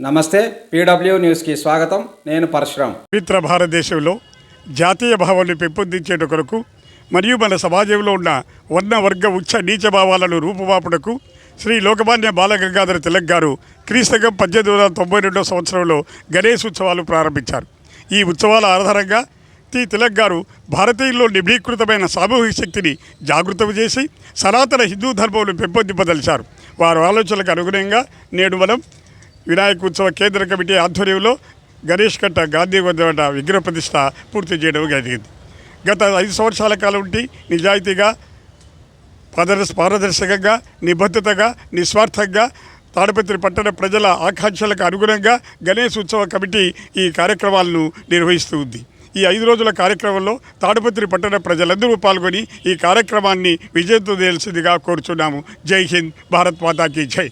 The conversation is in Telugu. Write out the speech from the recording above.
నమస్తే పీడబ్ల్యూ న్యూస్కి స్వాగతం. నేను పరశురామ్ పవిత్ర భారతదేశంలో జాతీయ భావాలను పెంపొందించేట కొరకు మరియు మన సమాజంలో ఉన్న వర్ణ వర్గ ఉచ్చ నీచ భావాలను రూపుమాపుటకు శ్రీ లోకమాన్య బాలగంగాధర తిలక్ గారు క్రీస్తకం పద్దెనిమిది వందల తొంభై రెండో సంవత్సరంలో గణేష్ ఉత్సవాలు ప్రారంభించారు. ఈ ఉత్సవాల ఆధారంగా టి తిలక్ గారు భారతీయుల్లో నిబీకృతమైన సామూహిక శక్తిని జాగృతం చేసి సనాతన హిందూ ధర్మంను పెంపొందింపదలిచారు. వారి ఆలోచనలకు అనుగుణంగా నేడు మనం వినాయక ఉత్సవ కేంద్ర కమిటీ ఆధ్వర్యంలో గణేష్ కట్ట గాంధీ వద్ద విగ్రహ ప్రతిష్ట పూర్తి చేయడం జరిగింది. గత ఐదు సంవత్సరాల కాలం నుండి నిజాయితీగా పారదర్శ పారదర్శకంగా నిబద్ధతగా నిస్వార్థంగా తాడపత్రి పట్టణ ప్రజల ఆకాంక్షలకు అనుగుణంగా గణేష్ ఉత్సవ కమిటీ ఈ కార్యక్రమాలను నిర్వహిస్తూ ఉంది. ఈ ఐదు రోజుల కార్యక్రమంలో తాడుపత్రి పట్టణ ప్రజలందరూ పాల్గొని ఈ కార్యక్రమాన్ని విజయంతో తెలిసిందిగా కోరుచున్నాము. జై హింద్ భారత్ మాతాకి జై.